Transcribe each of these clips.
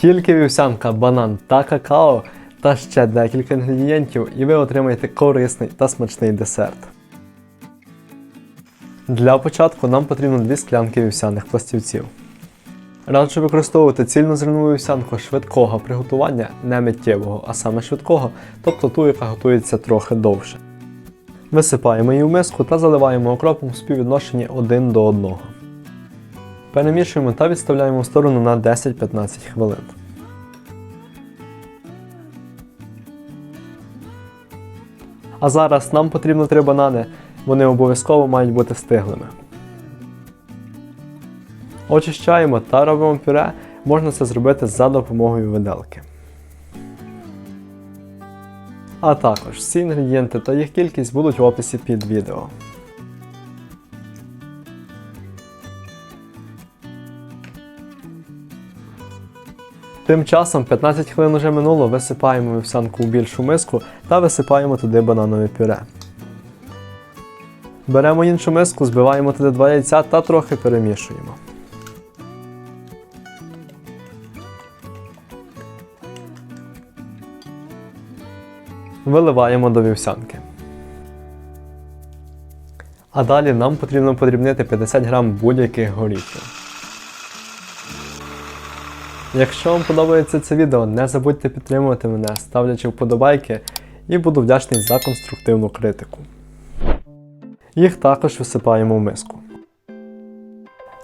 Тільки вівсянка, банан та какао та ще декілька інгредієнтів, і ви отримаєте корисний та смачний десерт. Для початку нам потрібно 2 склянки вівсяних пластівців. Раджу використовувати цільнозернову вівсянку швидкого приготування, не миттєвого, а саме швидкого, тобто ту, яка готується трохи довше. Висипаємо її в миску та заливаємо окропом в співвідношенні 1 до 1. Перемішуємо та відставляємо в сторону на 10-15 хвилин. А зараз нам потрібно 3 банани, вони обов'язково мають бути стиглими. Очищаємо та робимо пюре, можна це зробити за допомогою виделки. А також всі інгредієнти та їх кількість будуть в описі під відео. Тим часом 15 хвилин уже минуло, висипаємо вівсянку у більшу миску та висипаємо туди бананове пюре. Беремо іншу миску, збиваємо туди два яйця та трохи перемішуємо. Виливаємо до вівсянки. А далі нам потрібно подрібнити 50 грам будь-яких горіхів. Якщо вам подобається це відео, не забудьте підтримувати мене, ставлячи вподобайки, і буду вдячний за конструктивну критику. Їх також висипаємо в миску.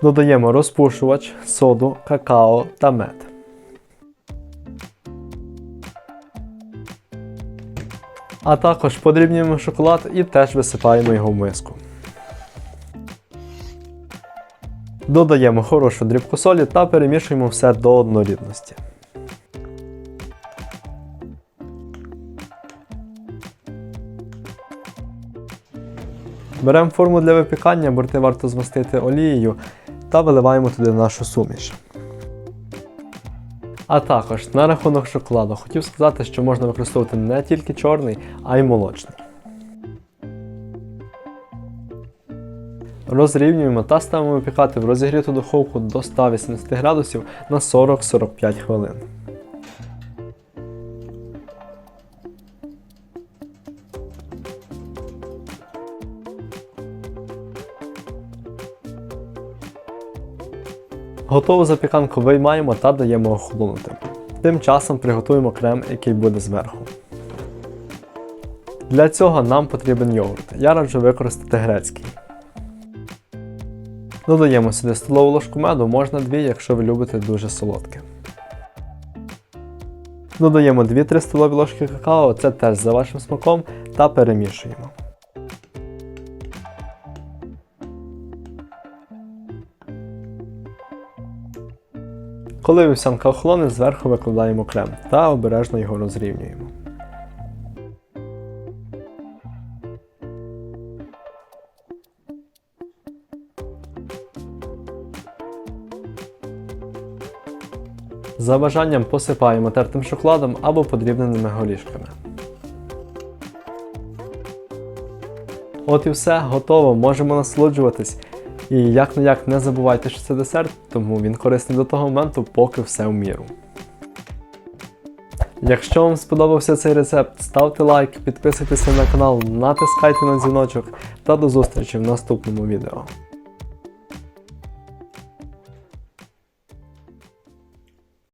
Додаємо розпушувач, соду, какао та мед. А також подрібнюємо шоколад і теж висипаємо його в миску. Додаємо хорошу дрібку солі та перемішуємо все до однорідності. Беремо форму для випікання, борти варто змастити олією та виливаємо туди нашу суміш. А також на рахунок шоколаду хотів сказати, що можна використовувати не тільки чорний, а й молочний. Розрівнюємо та ставимо випікати в розігріту духовку до 180 градусів на 40-45 хвилин. Готову запіканку виймаємо та даємо охолонути. Тим часом приготуємо крем, який буде зверху. Для цього нам потрібен йогурт. Я раджу використати грецький. Додаємо сюди столову ложку меду, можна дві, якщо ви любите дуже солодке. Додаємо 2-3 столові ложки какао, це теж за вашим смаком, та перемішуємо. Коли вівсянка охолоне, зверху викладаємо крем та обережно його розрівнюємо. За бажанням посипаємо тертим шоколадом або подрібненими горішками. От і все, готово, можемо насолоджуватись. І як не як не забувайте, що це десерт, тому він корисний до того моменту, поки все в міру. Якщо вам сподобався цей рецепт, ставте лайк, підписуйтесь на канал, натискайте на дзвіночок та до зустрічі в наступному відео.